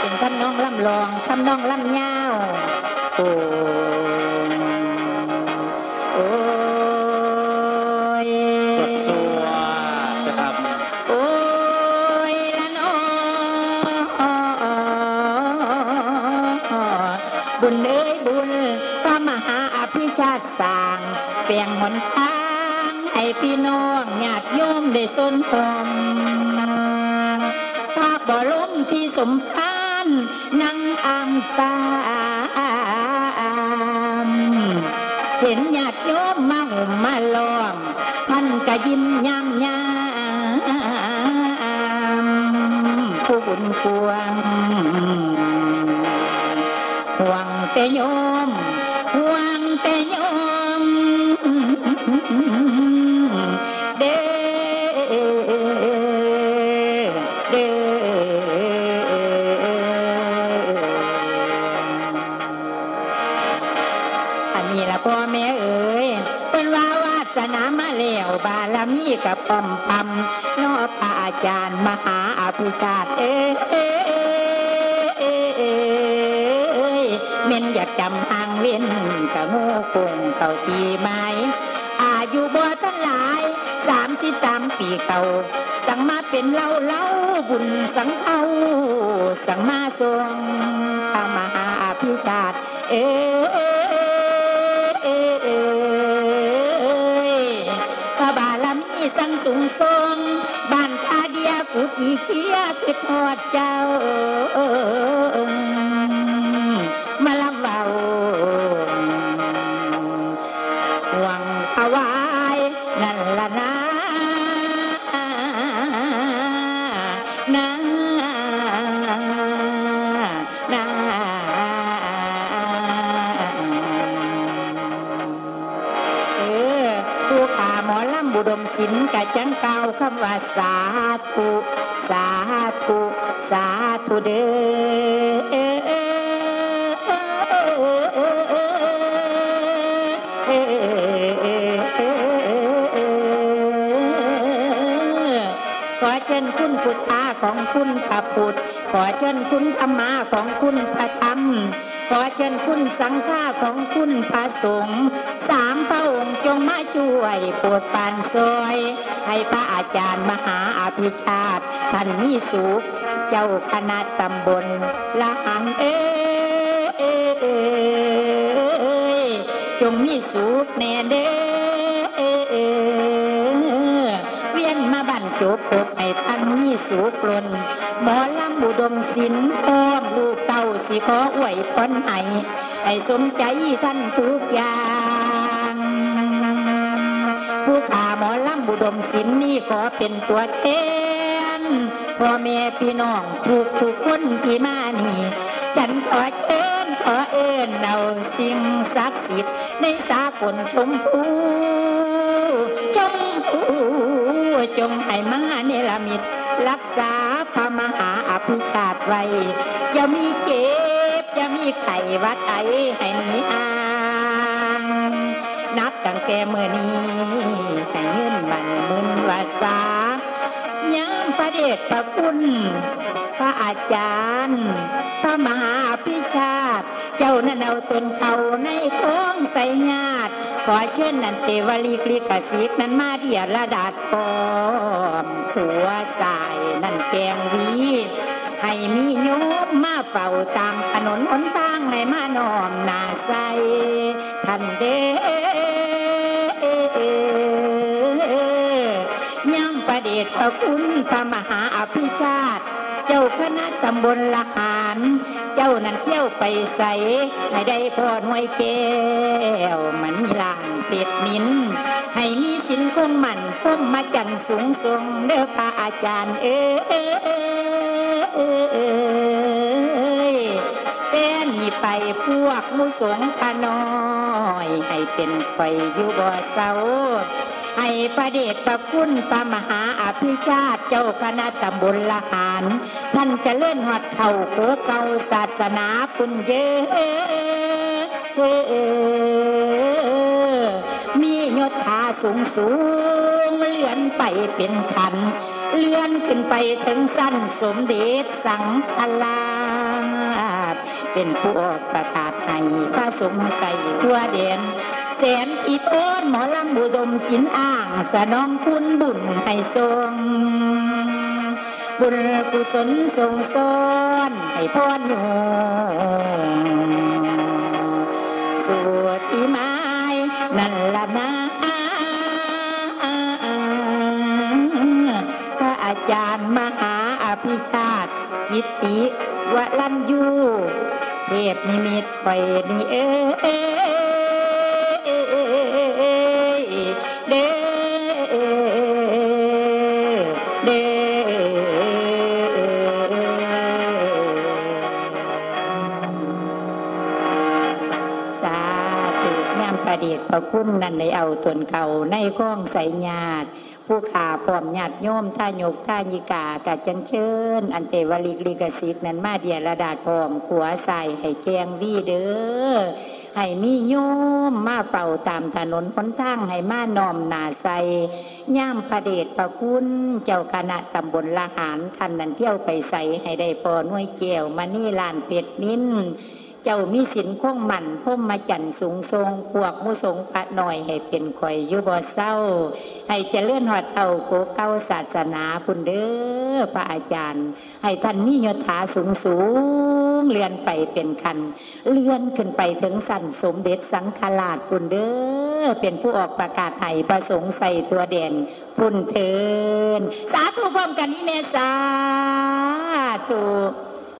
เป็นทำนองลำลองทำนองลำยาวโอ้โอ้ยสดสัวจะทโอ้ยละนอบุญเอ้ยบุญพระมหาอภิชาติสร้างเปลี่ยงหนทางให้พี่น้องญาติโยมได้สนพมภาพบ่อล้มที่สมพา นนั่งอ่างตามเห็นญาติโยมม นนี้ละพ่อแม่เอ๋ยเป็นว่าวาสนามาแล้วบารมีกับปอมปำนอพระอาจารย์มหาอภิชาติเอ้ยเม่นอยากจำทางเว้นกะงูคงเข้าทีไม้อายุบ่ทันหลายสามสิบสามปีเก่าสังมาเป็นเล่าเล่าบุญสังเขาสังมาทรงพระมหาอภิชาติเอ้ย สูงบ้านตาเดียกุดอีเคียคือทอดเจ้า มอลำบุดมศิลป์กะจังเก่าคำว่าสาธุสาธุสาธุเด้อขอเชิญคุณพุทธาของคุณพระพุทธ ขอเชิญคุณธรรมาของคุณพระธรรม ขอเชิญคุณสังฆาของคุณพระสงฆ์สามพระองค์จงมาช่วยปวดปานซอย ให้พระอาจารย์มหาอภิชาติท่านมีสุข เจ้าคณะตำบลละหังเอ้ยจงมีสุขแน่เด้อ จบพบให้ท่านมีสุขล้นหมอลำบุดมศิลป์อ้อมลูกเต้าสิขออวยพรให้ให้สมใจท่านทุกอย่างผู้ขาหมอลำบุดมศิลป์นี่ขอเป็นตัวแทนพ่อแม่พี่น้องทุกทุกคนที่มานี่ ฉันขอเชิญขอเอิญเอาสิ่งศักดิ์สิทธิ์ในสากลชมพู จงให้มาเนรมิตรักษาพระมหาอภิชาติไว้อย่ามีเจ็บอย่ามีไข้วัดไอให้หนีห่างนับตั้งแต่เมื่อนี้ให้เงินมันมึนวาสายังพระเดชพระคุณ พระอาจารย์ เจ้านั่นเอาตนเขาในโค้งใส่ญาติขอเชิญนันเทวลีกลิกสิกนั้นมาเดียระดาดปอมหัวสายนั่นแกงวีให้มีโยมมาเฝ้าตามถนนหนทางให้มานอมนาใสท่านเดย่ำประเดชพระคุณพระมหาอภิชาติ เจ้าคณะตำบลละหาร เจ้านั้นเที่ยวไปใสให้ได้พอหน่วยแก้วมันมีลางเป็ดนินให้มีสินคงมันพมมาจันทร์สูงทรงเด้อพระอาจารย์เอ้ยแต่นี่ไปพวกมุสงพาน้อย ให้เป็นไฟอยู่บ่เศร้า ให้พระเดชพระคุณพระมหาอภิชาติเจ้าคณะตำบลละหารท่านจะเลื่อนหอดเข่าโคเก่าศาสนาปุญเยมียศขาสูงสูงเลื่อนไปเป็นขัน เลื่อนขึ้นไปถึงสั้นสมเด็จสังฆลาเป็นผู้ออกประกาศให้พระสงฆ์ใส่ทั่วเด่น แสนทิพย์โอนหมอลำบุดมสินอ่าง สนองคุณบุญให้ทรงบุญกุศลทรงซ้อนให้พรอยู่สวดที่ไม้นั่นละนะพระอาจารย์มหาอภิชาติกิติวลันยูเทพนิมิตไฟนี่เอ เดชพระคุณนั่นในเอาตนเขาในข้องใสญาติ ผู้ขาพร้อมญาติโยมท่ายกท่ายิกากะจันเชิญ อันเตวลิกลิกสิทธ์นั้นมาเดียระดาษพร้อมขัวใส่ให้แจงวีเด้อให้มีโยมมาเฝ้าตามถนนหนทางให้มานอมนาใสย่ามพระเดชพระคุณเจ้าคณะตำบลละหารท่านนั้นเที่ยวไปใส่ให้ได้พอน่วยเกี่ยวมานี่ลานเป็ดนิ้น เจ้ามีสินคงมันพุ่มมาจันสูงทรง พวกมุสงพระหน่อยให้เป็นข่อยอยุบเศร้า ให้เจริญหอดเท่าโกเก้าศาสนาคุณเด้อพระอาจารย์ ให้ท่านมียศถาสูงสูงเลื่อนไปเป็นคัน เลื่อนขึ้นไปถึงสันสมเด็จสังฆราชคุณเด้อเป็นผู้ออกประกาศไห้ประสงค์ใส่ตัวเด่นพุ่นเทินสาธุพร้อมกันอีเมสาธุ